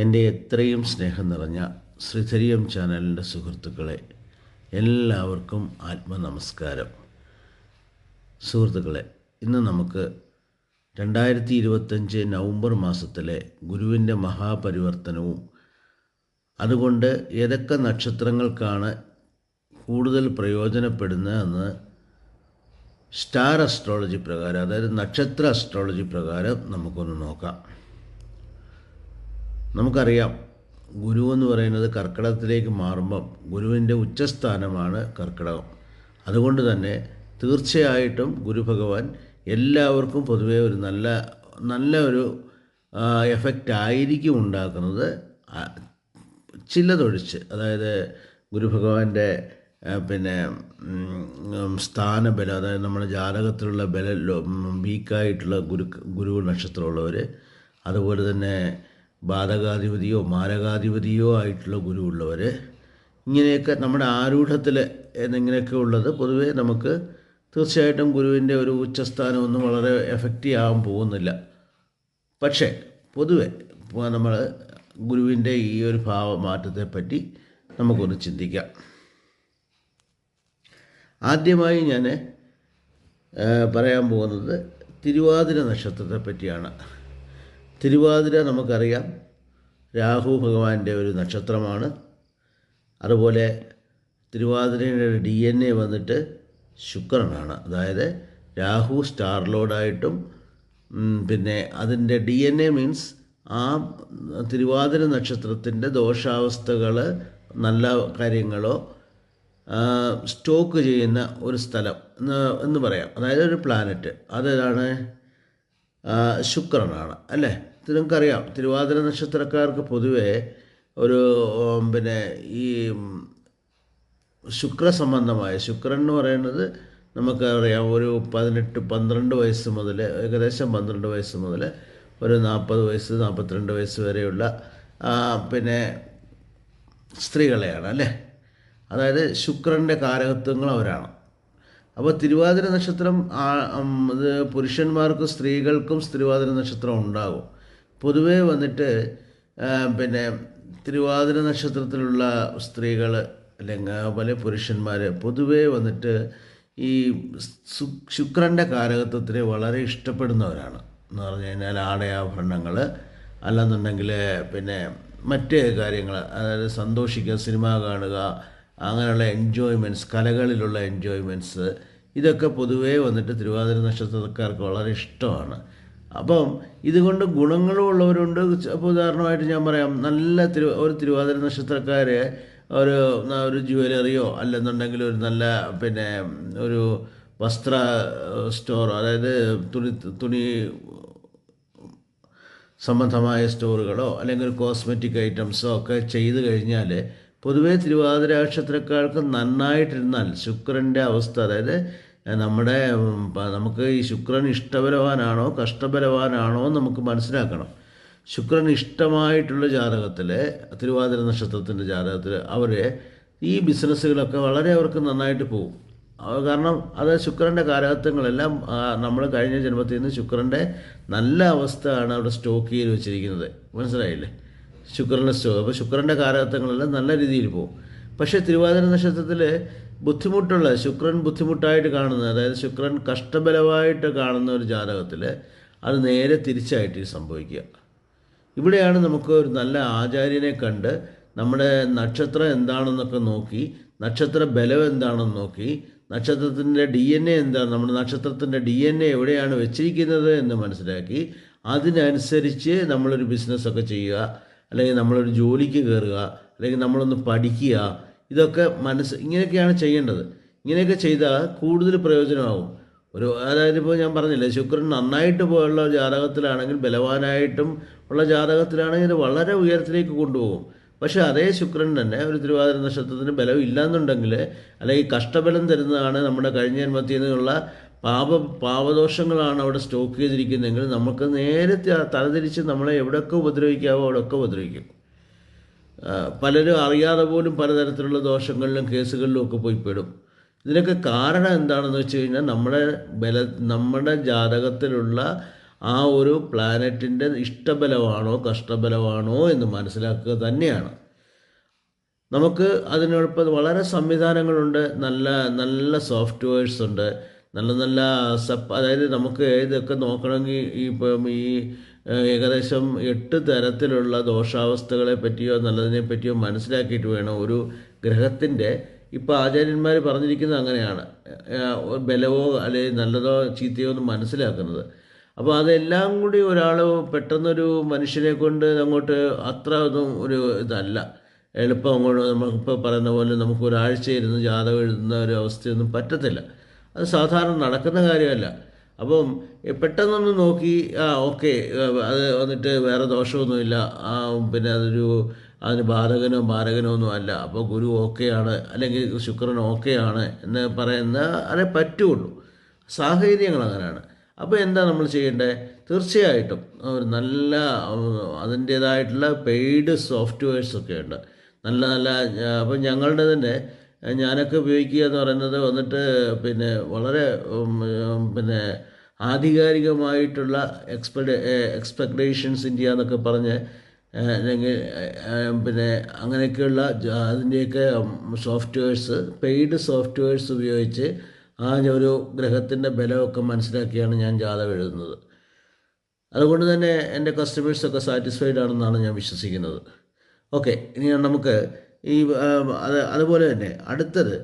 എന്റെ എത്രയും സ്നേഹം നിറഞ്ഞ ശ്രീധരിയം ചാനലിന്റെ സുഹൃത്തുക്കളെ എല്ലാവർക്കും ആത്മനമസ്കാരം. സുഹൃത്തുക്കളെ ഇന്ന് നമുക്ക് രണ്ടായിരത്തി ഇരുപത്തഞ്ച് നവംബർ മാസത്തിലെ ഗുരുവിന്റെ മഹാപരിവർത്തനവും അതുകൊണ്ട് ഏതൊക്കെ നക്ഷത്രങ്ങൾക്കാണ് കൂടുതൽ പ്രയോജനപ്പെടുന്നതെന്ന് സ്റ്റാർ അസ്ട്രോളജി പ്രകാരം അതായത് നക്ഷത്ര അസ്ട്രോളജി പ്രകാരം നമുക്കൊന്ന് നോക്കാം. നമുക്കറിയാം ഗുരു എന്ന് പറയുന്നത് കർക്കിടകത്തിലേക്ക് മാറുമ്പം ഗുരുവിന്റെ ഉച്ചസ്ഥാനമാണ് കർക്കിടകം. അതുകൊണ്ട് തന്നെ തീർച്ചയായിട്ടും ഗുരു ഭഗവാൻ എല്ലാവർക്കും പൊതുവെ ഒരു നല്ല നല്ല ഒരു എഫക്റ്റ് ആയിരിക്കും ഉണ്ടാക്കുന്നത് ചിലതൊഴിച്ച്. അതായത് ഗുരു ഭഗവാന്റെ പിന്നെ സ്ഥാനബലം അതായത് നമ്മുടെ ജാതകത്തിലുള്ള ബല വീക്കായിട്ടുള്ള ഗുരു ഗുരു നക്ഷത്രമുള്ളവർ അതുപോലെ തന്നെ ബാധകാധിപതിയോ മാരകാധിപതിയോ ആയിട്ടുള്ള ഗുരു ഉള്ളവർ ഇങ്ങനെയൊക്കെ നമ്മുടെ ആരൂഢത്തിൽ എന്നിങ്ങനെയൊക്കെ ഉള്ളത് പൊതുവേ നമുക്ക് തീർച്ചയായിട്ടും ഗുരുവിന്റെ ഒരു ഉച്ചസ്ഥാനമൊന്നും വളരെ എഫക്റ്റീവ് ആകാൻ പോകുന്നില്ല. പക്ഷേ പൊതുവെ നമ്മൾ ഗുരുവിന്റെ ഈ ഒരു ഭാവ പറ്റി നമുക്കൊന്ന് ചിന്തിക്കാം. ആദ്യമായി ഞാൻ പറയാൻ പോകുന്നത് തിരുവാതിര നക്ഷത്രത്തെ പറ്റിയാണ്. തിരുവാതിര നമുക്കറിയാം. രാഹു ഭഗവാന്റെ ഒരു നക്ഷത്രമാണ്. അതുപോലെ തിരുവാതിരയുടെ ഡി എൻ എ വന്നിട്ട് ശുക്രനാണ്. അതായത് രാഹു സ്റ്റാർ ലോഡായിട്ടും പിന്നെ അതിന്റെ ഡി എൻ എ മീൻസ് ആ തിരുവാതിര നക്ഷത്രത്തിന്റെ ദോഷാവസ്ഥകൾ നല്ല കാര്യങ്ങളോ സ്റ്റോക്ക് ചെയ്യുന്ന ഒരു സ്ഥലം എന്ന് പറയാം. അതായത് ഒരു പ്ലാനറ്റ് അതാണ് ശുക്രനാണ്. അല്ലേ? നിങ്ങൾക്കറിയാം. തിരുവാതിര നക്ഷത്രക്കാർക്ക് പൊതുവേ ഒരു പിന്നെ ഈ ശുക്ര സംബന്ധമായ ശുക്രൻ എന്ന് പറയുന്നത് നമുക്കറിയാം ഒരു പതിനെട്ട് പന്ത്രണ്ട് വയസ്സ് മുതൽ ഏകദേശം പന്ത്രണ്ട് വയസ്സ് മുതൽ ഒരു നാൽപ്പത് വയസ്സ് നാൽപ്പത്തിരണ്ട് വയസ്സ് വരെയുള്ള പിന്നെ സ്ത്രീകളെയാണ് അല്ലേ? അതായത് ശുക്രന്റെ കാരകത്വങ്ങൾ അവരാണ്. അപ്പോൾ തിരുവാതിര നക്ഷത്രം ഇത് പുരുഷന്മാർക്കും സ്ത്രീകൾക്കും തിരുവാതിര നക്ഷത്രം ഉണ്ടാകും. പൊതുവേ വന്നിട്ട് പിന്നെ തിരുവാതിര നക്ഷത്രത്തിലുള്ള സ്ത്രീകൾ അല്ലെങ്കിൽ അതുപോലെ പുരുഷന്മാർ പൊതുവേ വന്നിട്ട് ഈ ശുക്രന്റെ കാരകത്വത്തിനെ വളരെ ഇഷ്ടപ്പെടുന്നവരാണ്. എന്ന് പറഞ്ഞു കഴിഞ്ഞാൽ ആടയാഭരണങ്ങൾ അല്ലെന്നുണ്ടെങ്കിൽ പിന്നെ മറ്റ് കാര്യങ്ങൾ അതായത് സന്തോഷിക്കുക സിനിമ കാണുക അങ്ങനെയുള്ള എൻജോയ്മെന്റ്സ് കലകളിലുള്ള എൻജോയ്മെന്റ്സ് ഇതൊക്കെ പൊതുവേ വന്നിട്ട് തിരുവാതിര നക്ഷത്രക്കാർക്ക് വളരെ ഇഷ്ടമാണ്. അപ്പം ഇതുകൊണ്ട് ഗുണങ്ങളും ഉള്ളവരുണ്ട്. അപ്പോൾ ഉദാഹരണമായിട്ട് ഞാൻ പറയാം നല്ല തിരു ഒരു തിരുവാതിര നക്ഷത്രക്കാരെ ഒരു ഒരു ജുവലറിയോ അല്ലെന്നുണ്ടെങ്കിൽ ഒരു നല്ല പിന്നെ ഒരു വസ്ത്ര സ്റ്റോർ അതായത് തുണി തുണി സംബന്ധമായ സ്റ്റോറുകളോ അല്ലെങ്കിൽ കോസ്മെറ്റിക് ഐറ്റംസോ ഒക്കെ ചെയ്തു കഴിഞ്ഞാൽ പൊതുവേ തിരുവാതിര നക്ഷത്രക്കാർക്ക് നന്നായിട്ടിരുന്നാൽ ശുക്രന്റെ അവസ്ഥ അതായത് നമ്മുടെ നമുക്ക് ഈ ശുക്രൻ ഇഷ്ടബലവാനാണോ കഷ്ടബലവാനാണോ നമുക്ക് മനസ്സിലാക്കണം. ശുക്രൻ ഇഷ്ടമായിട്ടുള്ള ജാതകത്തിൽ തിരുവാതിര നക്ഷത്രത്തിന്റെ ജാതകത്തിൽ അവർ ഈ ബിസിനസ്സുകളൊക്കെ വളരെ അവർക്ക് നന്നായിട്ട് പോകും കാരണം അത് ശുക്രന്റെ കാലഘട്ടങ്ങളെല്ലാം നമ്മൾ കഴിഞ്ഞ ജന്മത്തിൽ നിന്ന് ശുക്രന്റെ നല്ല അവസ്ഥയാണ് അവിടെ സ്റ്റോക്ക് ചെയ്ത് വെച്ചിരിക്കുന്നത്. മനസ്സിലായില്ലേ? ശുക്രന്റെ സ്റ്റോക്ക് അപ്പോൾ ശുക്രന്റെ കാലഘട്ടങ്ങളെല്ലാം നല്ല രീതിയിൽ പോകും പക്ഷേ തിരുവാതിര നക്ഷത്രത്തിൽ ബുദ്ധിമുട്ടുള്ള ശുക്രൻ ബുദ്ധിമുട്ടായിട്ട് കാണുന്ന അതായത് ശുക്രൻ കഷ്ടബലമായിട്ട് കാണുന്ന ഒരു ജാതകത്തിൽ അത് നേരെ തിരിച്ചായിട്ട് സംഭവിക്കുക. ഇവിടെയാണ് നമുക്ക് ഒരു നല്ല ആചാര്യനെ കണ്ട് നമ്മുടെ നക്ഷത്രം എന്താണെന്നൊക്കെ നോക്കി നക്ഷത്ര ബലം എന്താണെന്ന് നോക്കി നക്ഷത്രത്തിന്റെ ഡി എൻ എ എന്താണ് നമ്മുടെ നക്ഷത്രത്തിന്റെ ഡി എൻ എ എവിടെയാണ് വെച്ചിരിക്കുന്നത് എന്ന് മനസ്സിലാക്കി അതിനനുസരിച്ച് നമ്മളൊരു ബിസിനസ്സൊക്കെ ചെയ്യുക അല്ലെങ്കിൽ നമ്മളൊരു ജോലിക്ക് കയറുക അല്ലെങ്കിൽ നമ്മളൊന്ന് പഠിക്കുക ഇതൊക്കെ മനസ്സ് ഇങ്ങനെയൊക്കെയാണ് ചെയ്യേണ്ടത്. ഇങ്ങനെയൊക്കെ ചെയ്താൽ കൂടുതൽ പ്രയോജനമാകും. ഒരു അതായത് ഇപ്പോൾ ഞാൻ പറഞ്ഞില്ലേ ശുക്രൻ നന്നായിട്ട് പോയുള്ള ജാതകത്തിലാണെങ്കിൽ ബലവാനായിട്ടും ഉള്ള ജാതകത്തിലാണെങ്കിൽ ഇത് വളരെ ഉയരത്തിലേക്ക് കൊണ്ടുപോകും. പക്ഷേ അതേ ശുക്രൻ തന്നെ ഒരു തിരുവാതിര നക്ഷത്രത്തിന് ബലം ഇല്ലാന്നുണ്ടെങ്കിൽ അല്ലെങ്കിൽ കഷ്ടബലം തരുന്നതാണ് നമ്മുടെ കഴിഞ്ഞ ജന്മത്തിൽ നിന്നുള്ള പാപ പാപദോഷങ്ങളാണ് അവിടെ സ്റ്റോക്ക് ചെയ്തിരിക്കുന്നതെങ്കിൽ നമുക്ക് നേരെ തലതിരിച്ച് നമ്മളെ എവിടെയൊക്കെ ഉപദ്രവിക്കാവോ അവിടെയൊക്കെ ഉപദ്രവിക്കും. പലരും അറിയാതെ പോലും പലതരത്തിലുള്ള ദോഷങ്ങളിലും കേസുകളിലും ഒക്കെ പോയി പെടും. ഇതിനൊക്കെ കാരണം എന്താണെന്ന് വെച്ച് കഴിഞ്ഞാൽ നമ്മുടെ ബല നമ്മുടെ ജാതകത്തിലുള്ള ആ ഒരു പ്ലാനറ്റിന്റെ ഇഷ്ടബലമാണോ കഷ്ടബലമാണോ എന്ന് മനസ്സിലാക്കുക തന്നെയാണ്. നമുക്ക് അതിനോടൊപ്പം വളരെ സംവിധാനങ്ങളുണ്ട് നല്ല നല്ല സോഫ്റ്റ്വെയർസ് ഉണ്ട് നല്ല നല്ല സപ്പ് അതായത് നമുക്ക് ഇതൊക്കെ നോക്കണമെങ്കിൽ ഇപ്പം ഈ ഏകദേശം എട്ട് തരത്തിലുള്ള ദോഷാവസ്ഥകളെ പറ്റിയോ നല്ലതിനെ പറ്റിയോ മനസ്സിലാക്കിയിട്ട് വേണം ഒരു ഗ്രഹത്തിന്റെ. ഇപ്പോൾ ആചാര്യന്മാർ പറഞ്ഞിരിക്കുന്നത് അങ്ങനെയാണ്. ബലവോ അല്ലെങ്കിൽ നല്ലതോ ചീത്തയോ എന്ന് മനസ്സിലാക്കുന്നത്. അപ്പോൾ അതെല്ലാം കൂടി ഒരാൾ പെട്ടെന്നൊരു മനുഷ്യനെ കൊണ്ട് അങ്ങോട്ട് അത്ര ഒന്നും ഒരു ഇതല്ല. എളുപ്പം അങ്ങോട്ട് നമുക്കിപ്പോൾ പറയുന്ന പോലെ നമുക്ക് ഒരാഴ്ച ഇരുന്ന് ജാതകം എഴുതുന്ന ഒരു അവസ്ഥയൊന്നും പറ്റത്തില്ല. അത് സാധാരണ നടക്കുന്ന കാര്യമല്ല. അപ്പം പെട്ടെന്നൊന്ന് നോക്കി ആ ഓക്കെ അത് വന്നിട്ട് വേറെ ദോഷമൊന്നുമില്ല. പിന്നെ അതൊരു അതിന് ബാധകനോ ബാധകനോ ഒന്നും അല്ല. അപ്പോൾ ഗുരു ഓക്കെയാണ് അല്ലെങ്കിൽ ശുക്രൻ ഓക്കെയാണ് എന്ന് പറയുന്ന അതേ പറ്റുള്ളൂ. സാഹചര്യങ്ങൾ അങ്ങനെയാണ്. അപ്പോൾ എന്താ നമ്മൾ ചെയ്യേണ്ടത് തീർച്ചയായിട്ടും ഒരു നല്ല അതിന്റേതായിട്ടുള്ള പെയ്ഡ് സോഫ്റ്റ്വെയർസ് ഒക്കെ ഉണ്ട്. നല്ല നല്ല അപ്പം ഞങ്ങളുടെ തന്നെ ഞാനൊക്കെ ഉപയോഗിക്കുക എന്ന് പറയുന്നത് വന്നിട്ട് പിന്നെ വളരെ പിന്നെ ആധികാരികമായിട്ടുള്ള എക്സ്പെക്ട എക്സ്പെക്ടേഷൻസ് ഇന്ത്യ എന്നൊക്കെ പറഞ്ഞ് അല്ലെങ്കിൽ പിന്നെ അങ്ങനെയൊക്കെയുള്ള അതിന്റെയൊക്കെ സോഫ്റ്റ്വെയർസ് പെയ്ഡ് സോഫ്റ്റ്വെയർസ് ഉപയോഗിച്ച് ആ ഒരു ഗ്രഹത്തിന്റെ ബലമൊക്കെ മനസ്സിലാക്കിയാണ് ഞാൻ ജാതകം എഴുതുന്നത്. അതുകൊണ്ട് തന്നെ എന്റെ കസ്റ്റമേഴ്സൊക്കെ സാറ്റിസ്ഫൈഡ് ആണെന്നാണ് ഞാൻ വിശ്വസിക്കുന്നത്. ഓക്കെ ഇനി നമുക്ക് ഈ അത് അതുപോലെ തന്നെ അടുത്തത്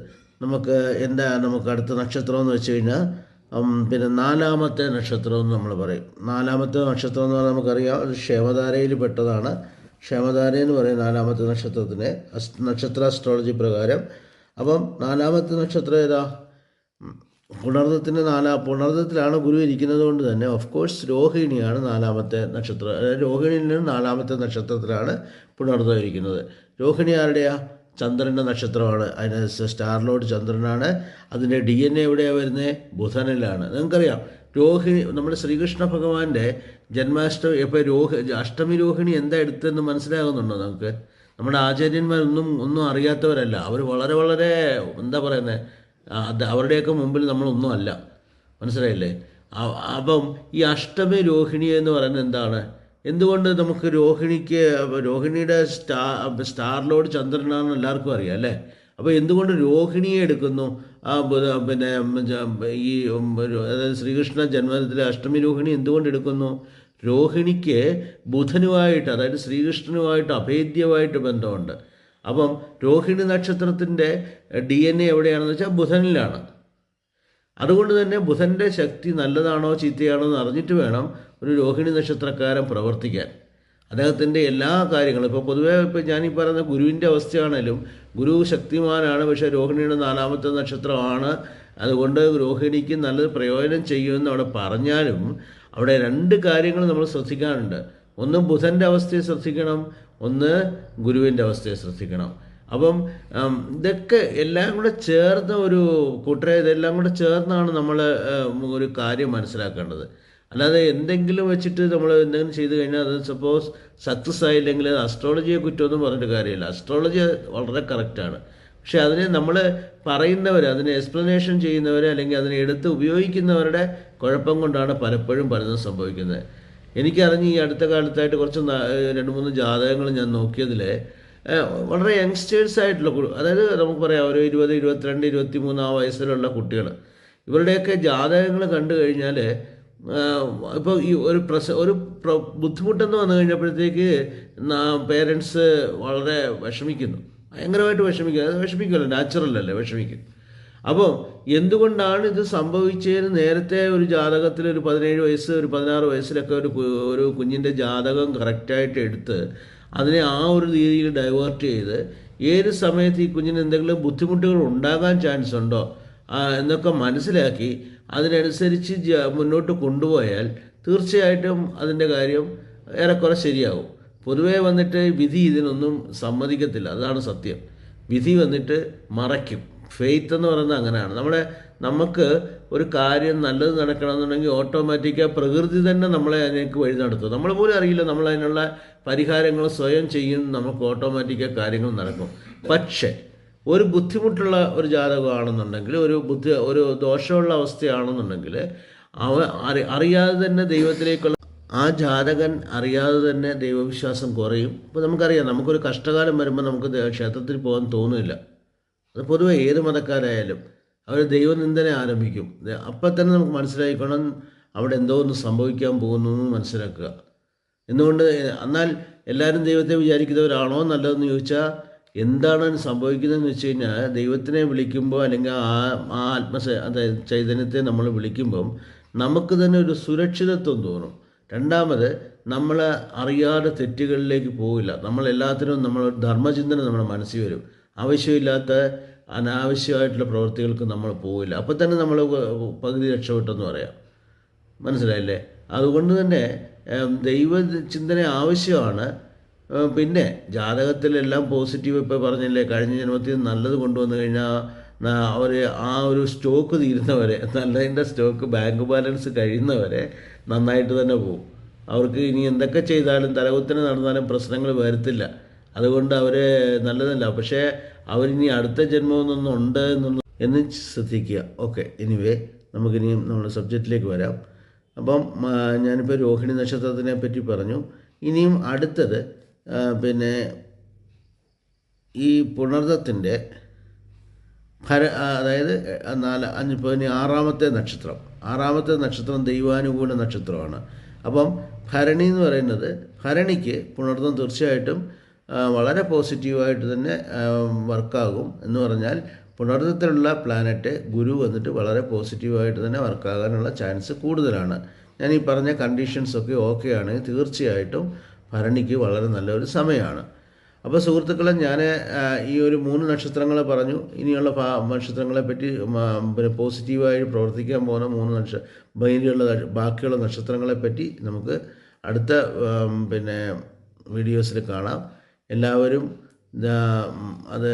നമുക്ക് എന്താ നമുക്ക് അടുത്ത നക്ഷത്രം എന്ന് വെച്ച് കഴിഞ്ഞാൽ പിന്നെ നാലാമത്തെ നക്ഷത്രം എന്ന് നമ്മൾ പറയും. നാലാമത്തെ നക്ഷത്രം എന്ന് പറഞ്ഞാൽ നമുക്കറിയാം ക്ഷേമധാരയിൽ പെട്ടതാണ്. ക്ഷേമധാര എന്ന് പറയും നാലാമത്തെ നക്ഷത്രത്തിന് നക്ഷത്ര അസ്ട്രോളജി പ്രകാരം. അപ്പം നാലാമത്തെ നക്ഷത്രം ഏതാ? പുണർദത്തിന്റെ നാലാ പുണർദത്തിലാണ് ഗുരു ഇരിക്കുന്നത് കൊണ്ട് തന്നെ ഓഫ് കോഴ്സ് രോഹിണിയാണ് നാലാമത്തെ നക്ഷത്രം. അതായത് രോഹിണിയിൽ നിന്ന് നാലാമത്തെ നക്ഷത്രത്തിലാണ് പുണർദ്ദം ഇരിക്കുന്നത്. രോഹിണി ആരുടെയാ? ചന്ദ്രന്റെ നക്ഷത്രമാണ്. അതിന് സ്റ്റാർലോഡ് സ്റ്റാർ ലോഡ് ചന്ദ്രനാണ്. അതിന്റെ ഡി എൻ എ എവിടെയാണ് വരുന്നത് ബുധനിലാണ്. നിങ്ങൾക്കറിയാം രോഹിണി നമ്മുടെ ശ്രീകൃഷ്ണ ഭഗവാന്റെ ജന്മാഷ്ടമി ഇപ്പോൾ രോഹി അഷ്ടമി രോഹിണി എന്താ എടുത്തതെന്ന് മനസ്സിലാകുന്നുണ്ടോ നമുക്ക് നമ്മുടെ ആചാര്യന്മാരൊന്നും ഒന്നും അറിയാത്തവരല്ല. അവർ വളരെ വളരെ എന്താ പറയുന്നത് അവരുടെയൊക്കെ മുമ്പിൽ നമ്മളൊന്നും അല്ല. മനസ്സിലായില്ലേ? അപ്പം ഈ അഷ്ടമി രോഹിണി എന്ന് പറയുന്നത് എന്താണ്? എന്തുകൊണ്ട് നമുക്ക് രോഹിണിക്ക് രോഹിണിയുടെ സ്റ്റാ സ്റ്റാറിലോട് ചന്ദ്രനാണെന്ന് എല്ലാവർക്കും അറിയാം അല്ലേ? അപ്പോൾ എന്തുകൊണ്ട് രോഹിണിയെ എടുക്കുന്നു? പിന്നെ ഈ അതായത് ശ്രീകൃഷ്ണ ജന്മദിനത്തിലെ അഷ്ടമി രോഹിണി എന്തുകൊണ്ട് എടുക്കുന്നു? രോഹിണിക്ക് ബുധനുമായിട്ട് അതായത് ശ്രീകൃഷ്ണനുമായിട്ട് അഭേദ്യമായിട്ട് ബന്ധമുണ്ട്. അപ്പം രോഹിണി നക്ഷത്രത്തിന്റെ ഡി എൻ എ എവിടെയാണെന്ന് വെച്ചാൽ ബുധനിലാണ്. അതുകൊണ്ട് തന്നെ ബുധന്റെ ശക്തി നല്ലതാണോ ചീത്തയാണോ എന്ന് അറിഞ്ഞിട്ട് വേണം ഒരു രോഹിണി നക്ഷത്രക്കാരൻ പ്രവർത്തിക്കാൻ. അദ്ദേഹത്തിന്റെ എല്ലാ കാര്യങ്ങളും ഇപ്പോൾ പൊതുവേ ഇപ്പോൾ ഞാൻ പറയുന്ന ഗുരുവിന്റെ അവസ്ഥയാണേലും ഗുരു ശക്തിമാനാണ് പക്ഷേ രോഹിണിയുടെ നാലാമത്തെ നക്ഷത്രമാണ്. അതുകൊണ്ട് രോഹിണിക്ക് നല്ലത് പ്രയോജനം ചെയ്യുമെന്ന് അവിടെ പറഞ്ഞാലും അവിടെ രണ്ട് കാര്യങ്ങൾ നമ്മൾ ശ്രദ്ധിക്കാനുണ്ട്. ഒന്ന് ബുധന്റെ അവസ്ഥയെ ശ്രദ്ധിക്കണം ഒന്ന് ഗുരുവിന്റെ അവസ്ഥയെ ശ്രദ്ധിക്കണം. അപ്പം ഇതൊക്കെ എല്ലാം കൂടെ ചേർന്ന ഒരു കൂട്ടരെ ഇതെല്ലാം കൂടെ ചേർന്നാണ് നമ്മൾ ഒരു കാര്യം മനസ്സിലാക്കേണ്ടത്. അല്ലാതെ എന്തെങ്കിലും വെച്ചിട്ട് നമ്മൾ എന്തെങ്കിലും ചെയ്തു കഴിഞ്ഞാൽ അത് സപ്പോസ് സക്സസ് ആയില്ലെങ്കിൽ അത് അസ്ട്രോളജിയെ കുറ്റമൊന്നും പറഞ്ഞിട്ട് കാര്യമില്ല. അസ്ട്രോളജി വളരെ കറക്റ്റാണ് പക്ഷെ അതിനെ നമ്മൾ പറയുന്നവർ അതിനെ എക്സ്പ്ലനേഷൻ ചെയ്യുന്നവർ അല്ലെങ്കിൽ അതിനെ എടുത്ത് ഉപയോഗിക്കുന്നവരുടെ കുഴപ്പം കൊണ്ടാണ് പലപ്പോഴും പലതും സംഭവിക്കുന്നത്. എനിക്കറിഞ്ഞ് ഈ അടുത്ത കാലത്തായിട്ട് കുറച്ച് രണ്ട് മൂന്ന് ജാതകങ്ങൾ ഞാൻ നോക്കിയതിൽ വളരെ യങ്സ്റ്റേഴ്സ് ആയിട്ടുള്ള അതായത് നമുക്ക് പറയാം ഒരു ഇരുപത് ഇരുപത്തിരണ്ട് ഇരുപത്തി മൂന്ന് ആ വയസ്സിലുള്ള കുട്ടികൾ ഇവരുടെയൊക്കെ ജാതകങ്ങൾ കണ്ടു കഴിഞ്ഞാൽ ഇപ്പോൾ ഈ ഒരു പ്രസ ഒരു ബുദ്ധിമുട്ടെന്ന് വന്നു കഴിഞ്ഞപ്പോഴത്തേക്ക് പേരൻസ് വളരെ വിഷമിക്കുന്നു. ഭയങ്കരമായിട്ട് വിഷമിക്കുക അത് വിഷമിക്കുമല്ലോ നാച്ചുറൽ അല്ലേ വിഷമിക്കും. അപ്പോൾ എന്തുകൊണ്ടാണ് ഇത് സംഭവിച്ചതിന് നേരത്തെ ഒരു ജാതകത്തിൽ ഒരു പതിനേഴ് വയസ്സ് ഒരു പതിനാറ് വയസ്സിലൊക്കെ ഒരു ഒരു കുഞ്ഞിന്റെ ജാതകം കറക്റ്റായിട്ട് എടുത്ത് അതിനെ ആ ഒരു രീതിയിൽ ഡൈവേർട്ട് ചെയ്ത് ഏത് സമയത്ത് ഈ കുഞ്ഞിന് എന്തെങ്കിലും ബുദ്ധിമുട്ടുകൾ ഉണ്ടാകാൻ ചാൻസ് ഉണ്ടോ എന്നൊക്കെ മനസ്സിലാക്കി അതിനനുസരിച്ച് മുന്നോട്ട് കൊണ്ടുപോയാൽ തീർച്ചയായിട്ടും അതിന്റെ കാര്യം ഏറെക്കുറെ ശരിയാവും. പൊതുവേ വന്നിട്ട് വിധി ഇതിനൊന്നും സമ്മതിക്കത്തില്ല. അതാണ് സത്യം. വിധി വന്നിട്ട് മറയ്ക്കും. ഫെയ്ത്ത് എന്ന് പറയുന്നത് അങ്ങനെയാണ്. നമ്മളെ നമുക്ക് ഒരു കാര്യം നല്ലത് നടക്കണമെന്നുണ്ടെങ്കിൽ ഓട്ടോമാറ്റിക്കായി പ്രകൃതി തന്നെ നമ്മളെ അതിലേക്ക് വഴി നടത്തും. നമ്മൾ പോലും അറിയില്ല. നമ്മൾ അതിനുള്ള പരിഹാരങ്ങൾ സ്വയം ചെയ്യും. നമുക്ക് ഓട്ടോമാറ്റിക്കായി കാര്യങ്ങൾ നടക്കും. പക്ഷേ ഒരു ബുദ്ധിമുട്ടുള്ള ഒരു ജാതകമാണെന്നുണ്ടെങ്കിൽ ഒരു ബുദ്ധി ഒരു ദോഷമുള്ള അവസ്ഥയാണെന്നുണ്ടെങ്കിൽ അവ അറി അറിയാതെ തന്നെ ദൈവത്തിലേക്കുള്ള ആ ജാതകൻ അറിയാതെ തന്നെ ദൈവവിശ്വാസം കുറയും. ഇപ്പോൾ നമുക്കറിയാം നമുക്കൊരു കഷ്ടകാലം വരുമ്പോൾ നമുക്ക് ക്ഷേത്രത്തിൽ പോകാൻ തോന്നില്ല അത് പൊതുവെ ഏത് മതക്കാരായാലും അവർ ദൈവനിന്ദനെ ആരംഭിക്കും. അപ്പം തന്നെ നമുക്ക് മനസ്സിലായിക്കണം അവിടെ എന്തോ ഒന്ന് സംഭവിക്കാൻ പോകുന്നു എന്ന് മനസ്സിലാക്കുക. എന്തുകൊണ്ട്? എന്നാൽ എല്ലാവരും ദൈവത്തെ വിചാരിക്കുന്നവരാണോ നല്ലതെന്ന് ചോദിച്ചാൽ എന്താണ് സംഭവിക്കുന്നതെന്ന് വെച്ച് കഴിഞ്ഞാൽ ദൈവത്തിനെ വിളിക്കുമ്പോൾ അല്ലെങ്കിൽ ആ ആ ആത്മസ അതായത് ചൈതന്യത്തെ നമ്മൾ വിളിക്കുമ്പം നമുക്ക് തന്നെ ഒരു സുരക്ഷിതത്വം തോന്നും. രണ്ടാമത് നമ്മളെ അറിയാതെ തെറ്റുകളിലേക്ക് പോകില്ല നമ്മൾ എല്ലാത്തിനും നമ്മൾ ധർമ്മചിന്തന നമ്മുടെ മനസ്സിൽ വരും. ആവശ്യമില്ലാത്ത അനാവശ്യമായിട്ടുള്ള പ്രവൃത്തികൾക്ക് നമ്മൾ പോവില്ല. അപ്പം തന്നെ നമ്മൾ പകുതി രക്ഷപ്പെട്ടെന്ന് പറയാം. മനസ്സിലായില്ലേ? അതുകൊണ്ട് തന്നെ ദൈവ ചിന്തന ആവശ്യമാണ്. പിന്നെ ജാതകത്തിലെല്ലാം പോസിറ്റീവ് ഇപ്പോൾ പറഞ്ഞില്ലേ കഴിഞ്ഞ ജന്മത്തിൽ നല്ലത് കൊണ്ടുവന്നു കഴിഞ്ഞാൽ അവർ ആ ഒരു സ്റ്റോക്ക് തീരുന്നവരെ നല്ലതിന്റെ സ്റ്റോക്ക് ബാങ്ക് ബാലൻസ് കഴിയുന്നവരെ നന്നായിട്ട് തന്നെ പോകും അവർക്ക് ഇനി എന്തൊക്കെ ചെയ്താലും തലകുത്തിന് നടന്നാലും പ്രശ്നങ്ങൾ വരത്തില്ല. അതുകൊണ്ട് അവർ നല്ലതല്ല. പക്ഷേ അവരിനി അടുത്ത ജന്മമെന്നൊന്നും ഉണ്ട് എന്നൊന്നും എന്ന് ശ്രദ്ധിക്കുക. ഓക്കെ എനിവേ നമുക്കിനിയും നമ്മുടെ സബ്ജക്റ്റിലേക്ക് വരാം. അപ്പം ഞാനിപ്പോൾ രോഹിണി നക്ഷത്രത്തിനെ പറ്റി പറഞ്ഞു. ഇനിയും അടുത്തത് പിന്നെ ഈ പുണർദത്തിന്റെ ഫര അതായത് നാല് അഞ്ച് ഇപ്പോൾ ആറാമത്തെ നക്ഷത്രം. ആറാമത്തെ നക്ഷത്രം ദൈവാനുകൂല നക്ഷത്രമാണ്. അപ്പം ഭരണി എന്ന് പറയുന്നത് ഭരണിക്ക് പുണർദം തീർച്ചയായിട്ടും വളരെ പോസിറ്റീവായിട്ട് തന്നെ വർക്കാകും. എന്ന് പറഞ്ഞാൽ പുനർജത്തിലുള്ള പ്ലാനറ്റ് ഗുരു വന്നിട്ട് വളരെ പോസിറ്റീവായിട്ട് തന്നെ വർക്കാകാനുള്ള ചാൻസ് കൂടുതലാണ്. ഞാൻ ഈ പറഞ്ഞ കണ്ടീഷൻസൊക്കെ ഓക്കെ ആണെങ്കിൽ തീർച്ചയായിട്ടും ഭരണിക്ക് വളരെ നല്ലൊരു സമയമാണ് അപ്പോൾ സുഹൃത്തുക്കളെ ഞാൻ ഈ ഒരു മൂന്ന് നക്ഷത്രങ്ങളെ പറഞ്ഞു. ഇനിയുള്ള നക്ഷത്രങ്ങളെ പറ്റി പിന്നെ പോസിറ്റീവായി പ്രവർത്തിക്കാൻ പോകുന്ന മൂന്ന് നക്ഷ ബാക്കിയുള്ള ബാക്കിയുള്ള നക്ഷത്രങ്ങളെ പറ്റി നമുക്ക് അടുത്ത പിന്നെ വീഡിയോസിൽ കാണാം. എല്ലാവരും അത്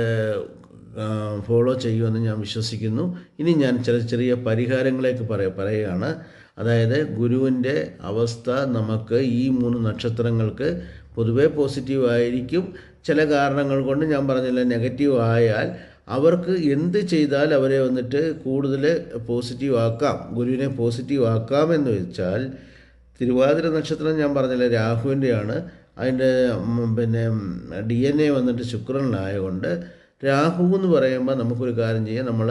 ഫോളോ ചെയ്യുമെന്ന് ഞാൻ വിശ്വസിക്കുന്നു. ഇനി ഞാൻ ചില ചെറിയ പരിഹാരങ്ങളേക്ക് പറയ പറയുകയാണ്. അതായത് ഗുരുവിന്റെ അവസ്ഥ നമുക്ക് ഈ മൂന്ന് നക്ഷത്രങ്ങൾക്ക് പൊതുവേ പോസിറ്റീവ് ആയിരിക്കും. ചില കാരണങ്ങൾ കൊണ്ട് ഞാൻ പറഞ്ഞില്ല നെഗറ്റീവ് ആയാൽ അവർക്ക് എന്ത് ചെയ്താൽ അവരെ വന്നിട്ട് കൂടുതൽ പോസിറ്റീവ് ആക്കാം. ഗുരുവിനെ പോസിറ്റീവ് ആക്കാം എന്ന് വെച്ചാൽ തിരുവാതിര നക്ഷത്രം ഞാൻ പറഞ്ഞില്ല രാഹുവിന്റെയാണ്. അതിന്റെ പിന്നെ ഡി എൻ എ വന്നിട്ട് ശുക്രനിലായതുകൊണ്ട് രാഹു എന്ന് പറയുമ്പോൾ നമുക്കൊരു കാര്യം ചെയ്യാം. നമ്മൾ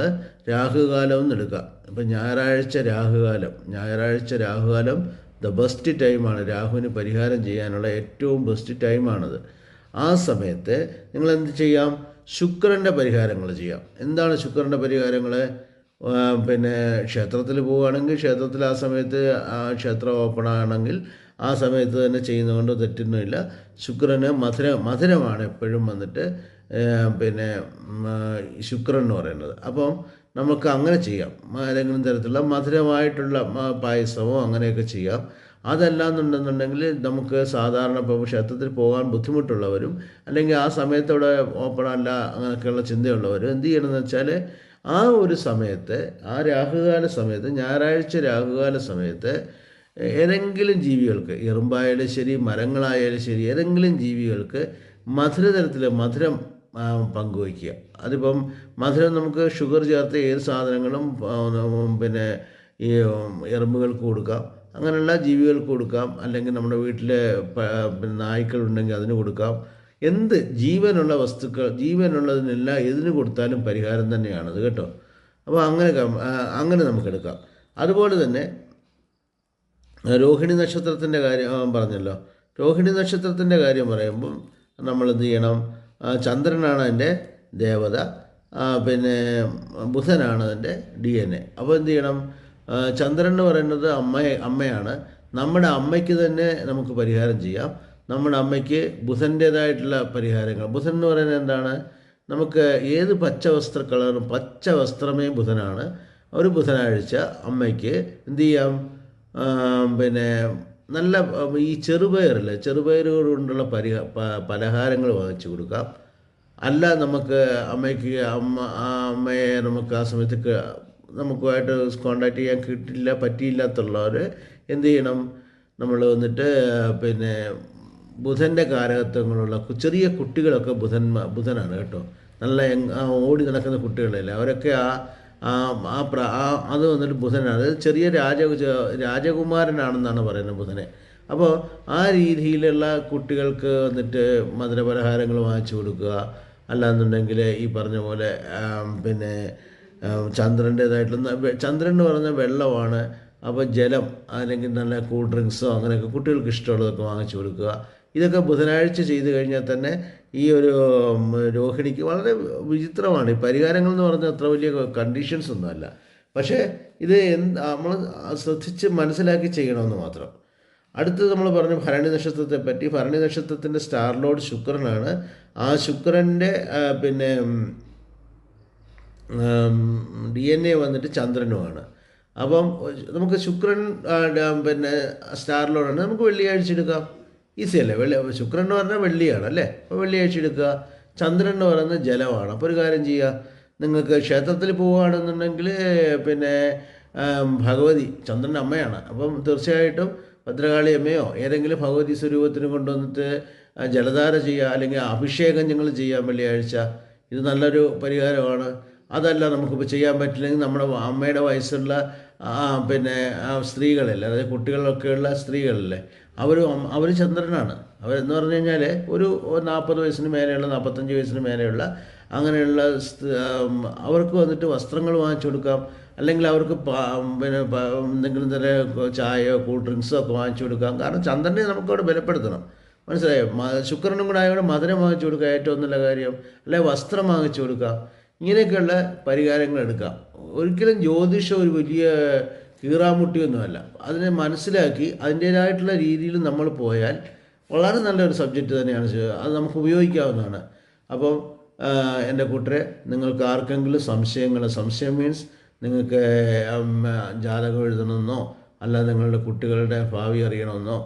രാഹുകാലം എന്ന് എടുക്കാം. ഇപ്പം ഞായറാഴ്ച രാഹുകാലം. ഞായറാഴ്ച രാഹുകാലം ദ ബെസ്റ്റ് ടൈമാണ്. രാഹുവിന് പരിഹാരം ചെയ്യാനുള്ള ഏറ്റവും ബെസ്റ്റ് ടൈമാണത്. ആ സമയത്ത് നിങ്ങൾ എന്ത് ചെയ്യാം? ശുക്രന്റെ പരിഹാരങ്ങൾ ചെയ്യാം. എന്താണ് ശുക്രന്റെ പരിഹാരങ്ങൾ പിന്നെ ക്ഷേത്രത്തിൽ പോവുകയാണെങ്കിൽ ക്ഷേത്രത്തിൽ ആ സമയത്ത് ആ ക്ഷേത്രം ഓപ്പൺ ആണെങ്കിൽ ആ സമയത്ത് തന്നെ ചെയ്യുന്നതുകൊണ്ട് തെറ്റൊന്നുമില്ല ശുക്രന് മധുര മധുരമാണ് എപ്പോഴും വന്നിട്ട് പിന്നെ ശുക്രൻ എന്ന് പറയുന്നത്. അപ്പം നമുക്ക് അങ്ങനെ ചെയ്യാം. ഏതെങ്കിലും തരത്തിലുള്ള മധുരമായിട്ടുള്ള പായസമോ അങ്ങനെയൊക്കെ ചെയ്യാം. അതല്ലാന്നുണ്ടെന്നുണ്ടെങ്കിൽ നമുക്ക് സാധാരണ ഇപ്പോൾ ക്ഷേത്രത്തിൽ പോകാൻ ബുദ്ധിമുട്ടുള്ളവരും അല്ലെങ്കിൽ ആ സമയത്തവിടെ ഓപ്പൺ അല്ല അങ്ങനെയൊക്കെയുള്ള ചിന്തയുള്ളവരും എന്ത് ചെയ്യണമെന്ന് വെച്ചാൽ ആ ഒരു സമയത്ത് ആ രാഹുകാല സമയത്ത് ഞായറാഴ്ച രാഹുകാല സമയത്ത് ഏതെങ്കിലും ജീവികൾക്ക് എറുമ്പായാലും ശരി മരങ്ങളായാലും ശരി ഏതെങ്കിലും ജീവികൾക്ക് മധുരതരത്തിൽ മധുരം പങ്കുവയ്ക്കുക. അതിപ്പം മധുരം നമുക്ക് ഷുഗർ ചേർത്ത് ഏത് സാധനങ്ങളും പിന്നെ ഈ എറുമ്പുകൾക്ക് കൊടുക്കാം. അങ്ങനെയുള്ള ജീവികൾക്ക് കൊടുക്കാം. അല്ലെങ്കിൽ നമ്മുടെ വീട്ടിലെ നായ്ക്കളുണ്ടെങ്കിൽ അതിന് കൊടുക്കാം. എന്ത് ജീവനുള്ള വസ്തുക്കൾ ജീവനുള്ളതിനെല്ലാം എതിന് കൊടുത്താലും പരിഹാരം തന്നെയാണത് കേട്ടോ? അപ്പോൾ അങ്ങനെ അങ്ങനെ നമുക്കെടുക്കാം അതുപോലെ തന്നെ രോഹിണി നക്ഷത്രത്തിന്റെ കാര്യം പറഞ്ഞല്ലോ. രോഹിണി നക്ഷത്രത്തിന്റെ കാര്യം പറയുമ്പം നമ്മൾ എന്ത് ചെയ്യണം? ചന്ദ്രനാണ് അതിന്റെ ദേവത പിന്നെ ബുധനാണ് അതിന്റെ ഡി എൻ എ അപ്പോൾ എന്ത് ചെയ്യണം? ചന്ദ്രൻ എന്ന് പറയുന്നത് അമ്മ അമ്മയാണ്. നമ്മുടെ അമ്മയ്ക്ക് തന്നെ നമുക്ക് പരിഹാരം ചെയ്യാം. നമ്മുടെ അമ്മയ്ക്ക് ബുധന്റേതായിട്ടുള്ള പരിഹാരങ്ങൾ. ബുധൻ എന്ന് പറയുന്നത് എന്താണ്? നമുക്ക് ഏത് പച്ച വസ്ത്ര കളറും പച്ച വസ്ത്രമേ ബുധനാണ്. ഒരു ബുധനാഴ്ച അമ്മയ്ക്ക് എന്ത് ചെയ്യാം? പിന്നെ നല്ല ഈ ചെറുപയറില്ലേ ചെറുപയർ കൊണ്ടുള്ള പരിഹ പലഹാരങ്ങൾ വാങ്ങിച്ചു കൊടുക്കാം. അല്ല നമുക്ക് അമ്മയ്ക്ക് അമ്മ ആ അമ്മയെ നമുക്ക് ആ സമയത്ത് നമുക്കുമായിട്ട് കോണ്ടാക്ട് ചെയ്യാൻ കിട്ടില്ല പറ്റിയില്ലാത്തുള്ളവർ എന്ത് ചെയ്യണം? നമ്മൾ വന്നിട്ട് പിന്നെ ബുധന്റെ കാരകത്വങ്ങളുള്ള ചെറിയ കുട്ടികളൊക്കെ ബുധൻ ബുധനാണ് കേട്ടോ. നല്ല ഓടി നടക്കുന്ന കുട്ടികളല്ലേ അവരൊക്കെ ആ ആ അത് വന്നിട്ട് ബുധനാണ്. അത് ചെറിയ രാജ രാജകുമാരനാണെന്നാണ് പറയുന്നത് ബുധനെ. അപ്പോൾ ആ രീതിയിലുള്ള കുട്ടികൾക്ക് വന്നിട്ട് മധുരപലഹാരങ്ങൾ വാങ്ങിച്ചു കൊടുക്കുക. അല്ലാന്നുണ്ടെങ്കിൽ ഈ പറഞ്ഞ പോലെ പിന്നെ ചന്ദ്രന്റേതായിട്ടുള്ള ചന്ദ്രൻ എന്ന് പറയുന്ന വെള്ളമാണ്. അപ്പോൾ ജലം അല്ലെങ്കിൽ നല്ല കൂൾ ഡ്രിങ്ക്സോ അങ്ങനെയൊക്കെ കുട്ടികൾക്ക് ഇഷ്ടമുള്ളതൊക്കെ വാങ്ങിച്ചു കൊടുക്കുക. ഇതൊക്കെ ബുധനാഴ്ച ചെയ്തു കഴിഞ്ഞാൽ തന്നെ ഈ ഒരു രോഹിണിക്ക് വളരെ വിചിത്രമാണ്. ഈ പരിഹാരങ്ങൾ എന്ന് പറഞ്ഞാൽ അത്ര വലിയ കണ്ടീഷൻസ് ഒന്നുമല്ല പക്ഷേ ഇത് എന്ത് നമ്മൾ ശ്രദ്ധിച്ച് മനസ്സിലാക്കി ചെയ്യണമെന്ന് മാത്രം. അടുത്തത് നമ്മൾ പറഞ്ഞു ഭരണി നക്ഷത്രത്തെ പറ്റി. ഭരണി നക്ഷത്രത്തിന്റെ സ്റ്റാർ ലോഡ് ശുക്രനാണ്. ആ ശുക്രന്റെ പിന്നെ ഡി എൻ എ വന്നിട്ട് ചന്ദ്രനുമാണ്. അപ്പം നമുക്ക് ശുക്രൻ പിന്നെ സ്റ്റാർ ലോഡാണ് നമുക്ക് വെള്ളിയാഴ്ച എടുക്കാം. ഈസി അല്ലേ വെള്ളി ശുക്രൻ എന്ന് പറഞ്ഞാൽ വെള്ളിയാണ് അല്ലേ? അപ്പോൾ വെള്ളിയാഴ്ച എടുക്കുക. ചന്ദ്രൻ എന്ന് പറയുന്നത് ജലമാണ്. അപ്പോൾ ഒരു കാര്യം ചെയ്യുക. നിങ്ങൾക്ക് ക്ഷേത്രത്തിൽ പോവുകയാണെന്നുണ്ടെങ്കിൽ പിന്നെ ഭഗവതി ചന്ദ്രന്റെ അമ്മയാണ്. അപ്പം തീർച്ചയായിട്ടും ഭദ്രകാളി അമ്മയോ ഏതെങ്കിലും ഭഗവതി സ്വരൂപത്തിന് കൊണ്ടുവന്നിട്ട് ജലധാര ചെയ്യുക അല്ലെങ്കിൽ അഭിഷേകം ഞങ്ങൾ ചെയ്യാം വെള്ളിയാഴ്ച. ഇത് നല്ലൊരു പരിഹാരമാണ്. അതല്ല നമുക്കിപ്പോൾ ചെയ്യാൻ പറ്റില്ലെങ്കിൽ നമ്മുടെ അമ്മയുടെ വയസ്സുള്ള പിന്നെ സ്ത്രീകളല്ലേ? അതായത് കുട്ടികളൊക്കെയുള്ള സ്ത്രീകളല്ലേ? അവരും അവർ ചന്ദ്രനാണ്. അവരെന്ന് പറഞ്ഞു കഴിഞ്ഞാൽ ഒരു നാൽപ്പത് വയസ്സിന് മേലെയുള്ള നാൽപ്പത്തഞ്ച് വയസ്സിന് മേലെയുള്ള അങ്ങനെയുള്ള അവർക്ക് വന്നിട്ട് വസ്ത്രങ്ങൾ വാങ്ങിച്ചു കൊടുക്കാം. അല്ലെങ്കിൽ അവർക്ക് പിന്നെ എന്തെങ്കിലും തരം ചായയോ കൂൾ ഡ്രിങ്ക്സോ ഒക്കെ വാങ്ങിച്ചു കൊടുക്കാം. കാരണം ചന്ദ്രനെ നമുക്കവിടെ ബലപ്പെടുത്തണം. മനസ്സിലായോ? ശുക്രനും കൂടെ ആയതുകൊണ്ട് മധുരം വാങ്ങിച്ചു കൊടുക്കുക ഏറ്റവും നല്ല കാര്യം. അല്ലെങ്കിൽ വസ്ത്രം വാങ്ങിച്ചു കൊടുക്കുക ഇങ്ങനെയൊക്കെയുള്ള പരിഹാരങ്ങൾ എടുക്കാം. ഒരിക്കലും ജ്യോതിഷം ഒരു വലിയ കീറാമുട്ടിയൊന്നുമല്ല. അതിനെ മനസ്സിലാക്കി അതിന്റേതായിട്ടുള്ള രീതിയിൽ നമ്മൾ പോയാൽ വളരെ നല്ലൊരു സബ്ജക്റ്റ് തന്നെയാണ് അത് നമുക്ക് ഉപയോഗിക്കാവുന്നതാണ്. അപ്പം എന്റെ കൂട്ടരെ നിങ്ങൾക്ക് ആർക്കെങ്കിലും സംശയങ്ങൾ സംശയം മീൻസ് നിങ്ങൾക്ക് ജാതകം എഴുതണമെന്നോ അല്ല നിങ്ങളുടെ കുട്ടികളുടെ ഭാവി അറിയണമെന്നോ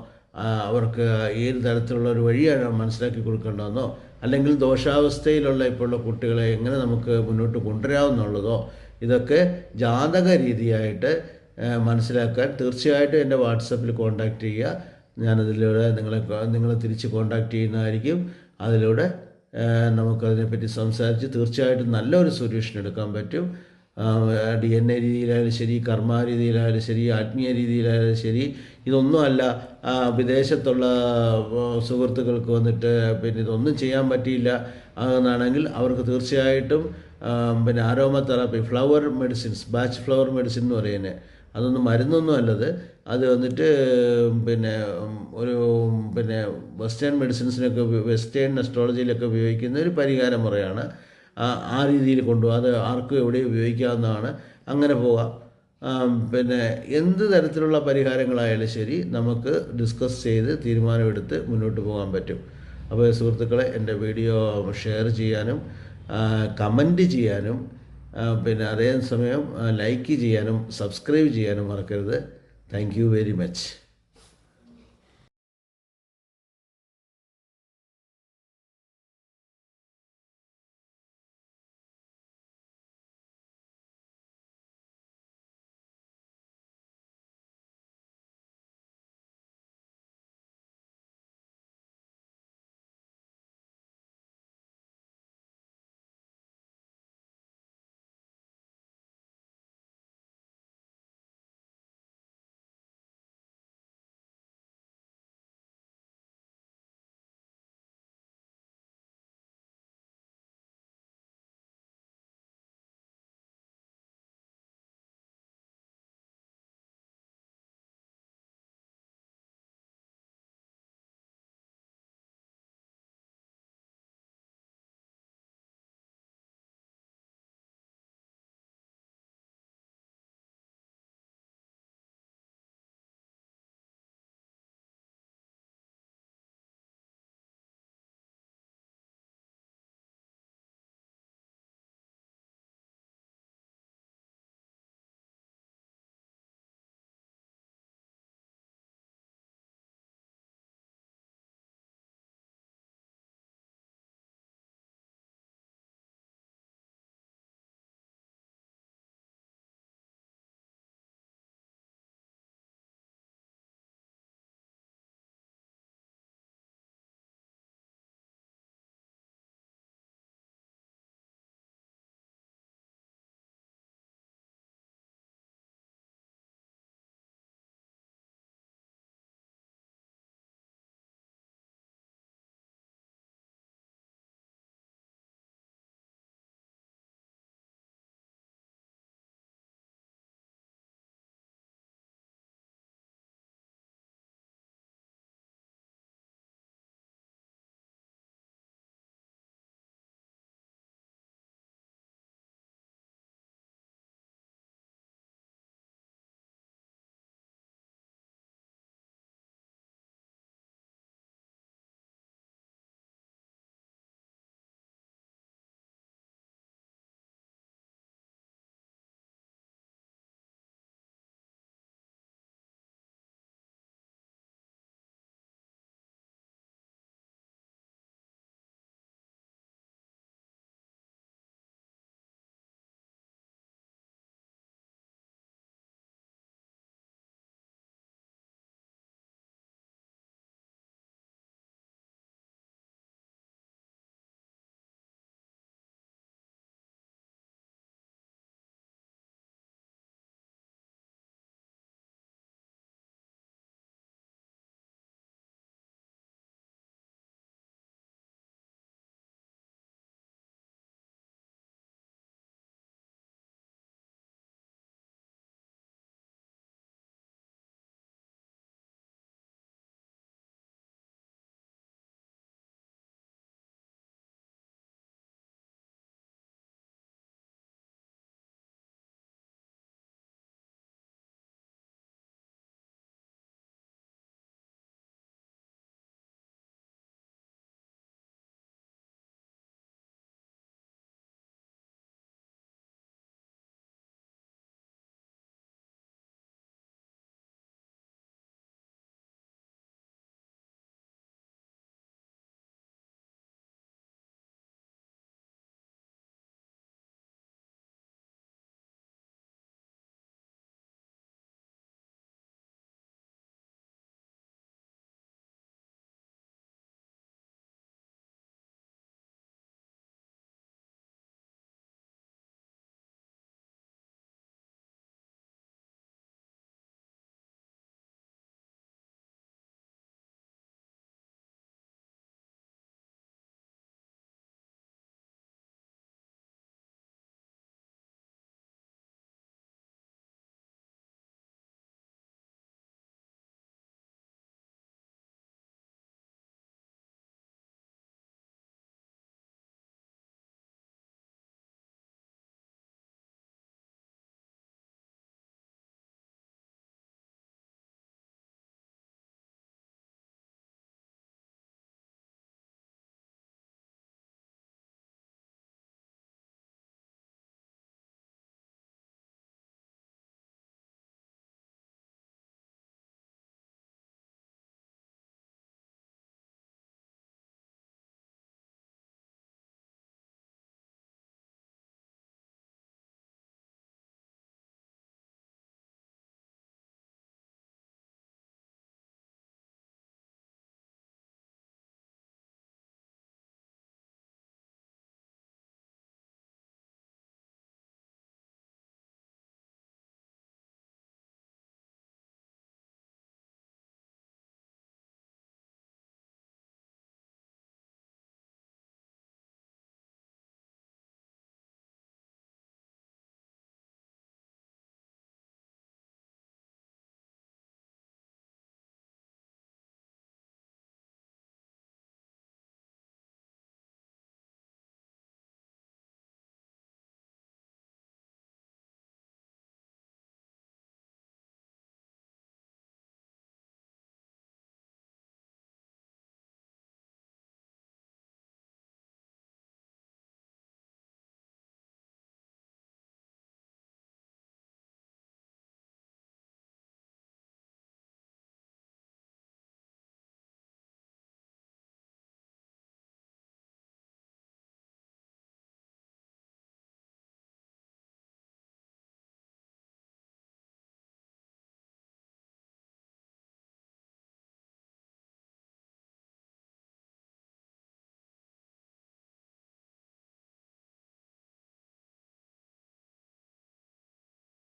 അവർക്ക് ഏത് തരത്തിലുള്ള ഒരു വഴിയാണ് മനസ്സിലാക്കി കൊടുക്കേണ്ടതെന്നോ അല്ലെങ്കിൽ ദോഷാവസ്ഥയിലുള്ള ഇപ്പോഴുള്ള കുട്ടികളെ എങ്ങനെ നമുക്ക് മുന്നോട്ട് കൊണ്ടുവരാമെന്നുള്ളതോ ഇതൊക്കെ ജാതക രീതിയായിട്ട് മനസ്സിലാക്കാൻ. തീർച്ചയായിട്ടും എന്റെ വാട്സപ്പിൽ കോൺടാക്റ്റ് ചെയ്യുക. ഞാനതിലൂടെ നിങ്ങളെ നിങ്ങളെ തിരിച്ച് കോൺടാക്റ്റ് ചെയ്യുന്നതായിരിക്കും. അതിലൂടെ നമുക്കതിനെപ്പറ്റി സംസാരിച്ച് തീർച്ചയായിട്ടും നല്ലൊരു സൊല്യൂഷൻ എടുക്കാൻ പറ്റും. ഡി എൻ എ രീതിയിലായാലും ശരി കർമ്മ രീതിയിലായാലും ശരി ആത്മീയ രീതിയിലായാലും ശരി. ഇതൊന്നുമല്ല വിദേശത്തുള്ള സുഹൃത്തുക്കൾക്ക് വന്നിട്ട് പിന്നെ ഇതൊന്നും ചെയ്യാൻ പറ്റിയില്ല എന്നാണെങ്കിൽ അവർക്ക് തീർച്ചയായിട്ടും പിന്നെ aroma therapy flower medicines Bach flower medicine എന്ന് പറയുന്നത്. അതൊന്നും മരുന്നൊന്നും അല്ലത്. അത് വന്നിട്ട് പിന്നെ ഒരു പിന്നെ വെസ്റ്റേൺ മെഡിസിൻസിനൊക്കെ വെസ്റ്റേൺ അസ്ട്രോളജിയിലൊക്കെ ഉപയോഗിക്കുന്ന ഒരു പരിഹാര മുറയാണ് ആ രീതിയിൽ കൊണ്ടുപോകും അത് ആർക്കും എവിടെയും ഉപയോഗിക്കാവുന്നതാണ്. അങ്ങനെ പോവാം. പിന്നെ എന്ത് തരത്തിലുള്ള പരിഹാരങ്ങളായാലും ശരി നമുക്ക് ഡിസ്കസ് ചെയ്ത് തീരുമാനമെടുത്ത് മുന്നോട്ട് പോകാൻ പറ്റും. അപ്പോൾ സുഹൃത്തുക്കളെ എന്റെ വീഡിയോ ഷെയർ ചെയ്യാനും കമന്റ് ചെയ്യാനും പിന്നെ അതേ സമയം ലൈക്ക് ചെയ്യാനും സബ്സ്ക്രൈബ് ചെയ്യാനും മറക്കരുത്. Thank very much